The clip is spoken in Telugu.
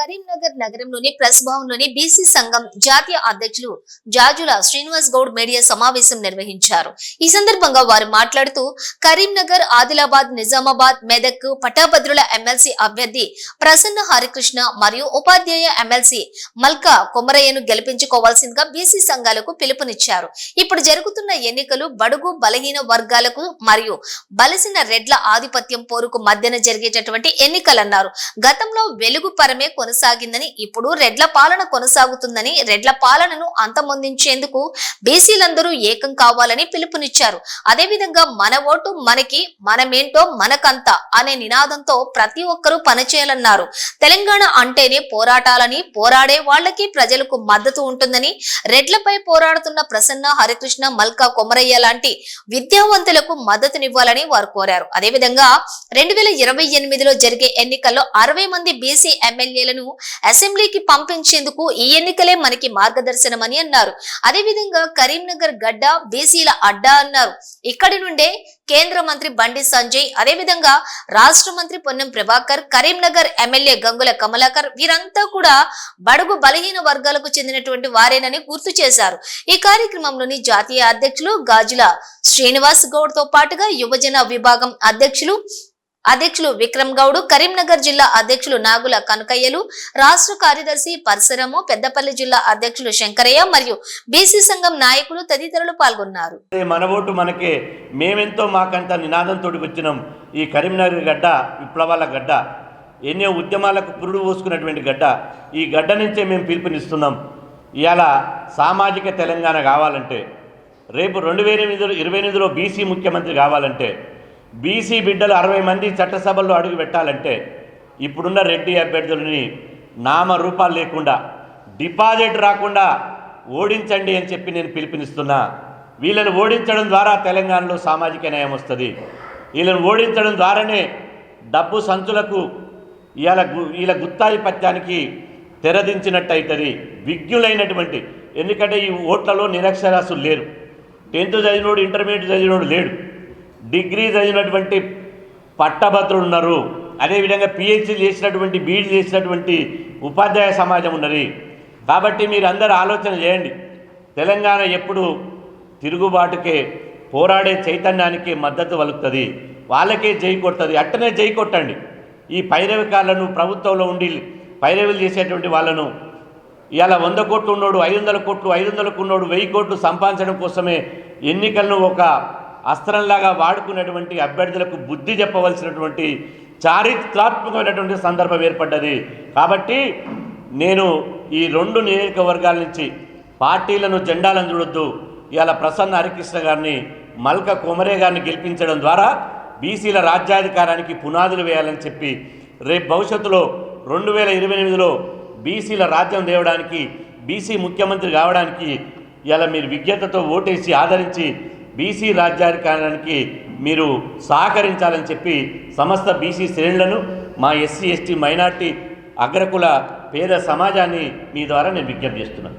కరీంనగర్ నగరంలోని ప్రెస్ భవన్లోని బీసీ సంఘం జాతీయ అధ్యక్షులు జాజుల శ్రీనివాస్ గౌడ్ మీడియా సమావేశం నిర్వహించారు. ఈ సందర్భంగా వారు మాట్లాడుతూ కరీంనగర్ ఆదిలాబాద్ నిజామాబాద్ మెదక్ పటాభద్రుల ఎమ్మెల్సీ అభ్యర్థి ప్రసన్న హరికృష్ణ మరియు ఉపాధ్యాయ ఎమ్మెల్సీ మల్కా కొమరయ్యను గెలిపించుకోవాల్సిందిగా బీసీ సంఘాలకు పిలుపునిచ్చారు. ఇప్పుడు జరుగుతున్న ఎన్నికలు బడుగు బలహీన వర్గాలకు మరియు బలసిన రెడ్ల ఆధిపత్యం పోరుకు మధ్యన జరిగేటటువంటి ఎన్నికలన్నారు. గతంలో వెలుగు పరమే కొనసాగిందని ఇప్పుడు రెడ్ల పాలన కొనసాగుతుందని రెడ్ల పాలనను అంతమొందించేందుకు బీసీలందరూ ఏకం కావాలని పిలుపునిచ్చారు. అదేవిధంగా మన ఓటు మనకి మనమేంటో మనకంత అనే నినాదంతో ప్రతి ఒక్కరూ పనిచేయాలన్నారు. తెలంగాణ అంటేనే పోరాటాలని పోరాడే వాళ్ళకి ప్రజలకు మద్దతు ఉంటుందని రెడ్లపై పోరాడుతున్న ప్రసన్న హరికృష్ణ మల్కా కొమరయ్య లాంటి విద్యావంతులకు మద్దతునివ్వాలని వారు కోరారు. అదేవిధంగా రెండు వేల ఇరవై ఎనిమిదిలో జరిగే ఎన్నికల్లో అరవై మంది బీసీ ఎమ్మెల్యేలను అసెంబ్లీకి పంపించేందుకు ఈ ఎన్నికలే మనకి మార్గదర్శనమని అన్నారు. అదేవిధంగా కరీంనగర్ గడ్డ బీసీల అడ్డా అన్నారు. ఇక్కడి నుండే కేంద్ర మంత్రి బండి సంజయ్ అదేవిధంగా రాష్ట్ర మంత్రి పొన్నం ప్రభాకర్ కరీంనగర్ ఎమ్మెల్యే గంగుల కమలాకర్ వీరంతా కూడా బడుగు బలహీన వర్గాలకు చెందినటువంటి వారేనని గుర్తు చేశారు. ఈ కార్యక్రమంలోని జాతీయ అధ్యక్షులు గాజుల శ్రీనివాస్ గౌడ్తో పాటుగా యువజన విభాగం అధ్యక్షులు అధ్యక్షులు విక్రమ్ గౌడ్ కరీంనగర్ జిల్లా అధ్యక్షులు నాగుల కనకయ్యలు రాష్ట్ర కార్యదర్శి పరశురము పెద్దపల్లి జిల్లా అధ్యక్షులు శంకరయ్య మరియు బీసీ సంఘం నాయకులు తదితరులు పాల్గొన్నారు. మన ఓటు మనకే. మేమెంతో మాకంత నినాదంతో వచ్చినాం. ఈ కరీంనగర్ గడ్డ విప్లవాల గడ్డ ఎన్నో ఉద్యమాలకు పురుడు పోసుకున్నటువంటి గడ్డ. ఈ గడ్డ నుంచే మేము పిలుపునిస్తున్నాం. ఇవాళ సామాజిక తెలంగాణ కావాలంటే రేపు రెండు వేల ఎనిమిదిలో ఇరవై ఎనిమిదిలో బీసీ ముఖ్యమంత్రి కావాలంటే బీసీ బిడ్డలు అరవై మంది చట్టసభల్లో అడుగు పెట్టాలంటే ఇప్పుడున్న రెడ్డి అభ్యర్థులని నామరూపాలు లేకుండా డిపాజిట్ రాకుండా ఓడించండి అని చెప్పి నేను పిలుపునిస్తున్నా. వీళ్ళని ఓడించడం ద్వారా తెలంగాణలో సామాజిక న్యాయం వస్తుంది. వీళ్ళని ఓడించడం ద్వారానే డబ్బు సంచులకు ఇలా గు- వీళ్ళ గుత్తాధిపత్యానికి తెరదించినట్టు అవుతుంది విజ్ఞులైనటువంటి ఎందుకంటే ఈ ఓట్లలో నిరక్షరాస్యులు లేరు. టెన్త్ చదివినోడు ఇంటర్మీడియట్ చదివినోడు లేడు. డిగ్రీ చదివినటువంటి పట్టభద్రులు ఉన్నారు. అదేవిధంగా పిహెచ్డీ చేసినటువంటి బీఈడీ చేసినటువంటి ఉపాధ్యాయ సమాజం ఉన్నది. కాబట్టి మీరు అందరూ ఆలోచన చేయండి. తెలంగాణ ఎప్పుడు తిరుగుబాటుకే పోరాడే చైతన్యానికి మద్దతు వలుకుతుంది. వాళ్ళకే జై కొడుతుంది. అట్టనే జై కొట్టండి. ఈ పైరవికాలను ప్రభుత్వంలో ఉండి పైరవులు చేసేటువంటి వాళ్ళను ఇవాళ వంద కోట్లు ఉన్నోడు ఐదు వందల కోట్లు ఐదు వందలకు ఉన్నోడు వెయ్యి కోట్లు సంపాదించడం కోసమే ఎన్నికలను ఒక అస్త్రంలాగా వాడుకున్నటువంటి అభ్యర్థులకు బుద్ధి చెప్పవలసినటువంటి చారిత్రాత్మకమైనటువంటి సందర్భం ఏర్పడ్డది. కాబట్టి నేను ఈ రెండు నియోజకవర్గాల నుంచి పార్టీలను జెండాలను చూడొద్దు. ఇవాళ ప్రసన్న హరికృష్ణ గారిని మల్క కుమరే గారిని గెలిపించడం ద్వారా బీసీల రాజ్యాధికారానికి పునాదులు వేయాలని చెప్పి రేపు భవిష్యత్తులో రెండు వేల ఇరవై ఎనిమిదిలో బీసీల రాజ్యం తేవడానికి బీసీ ముఖ్యమంత్రి కావడానికి ఇలా మీరు విజ్ఞతతో ఓటేసి ఆదరించి బీసీ రాజ్యాధికారానికి మీరు సహకరించాలని చెప్పి సమస్త బీసీ శ్రేణులను మా ఎస్సీ ఎస్టీ మైనార్టీ అగ్రకుల పేద సమాజాన్ని మీ ద్వారా నేను విజ్ఞప్తి చేస్తున్నాను.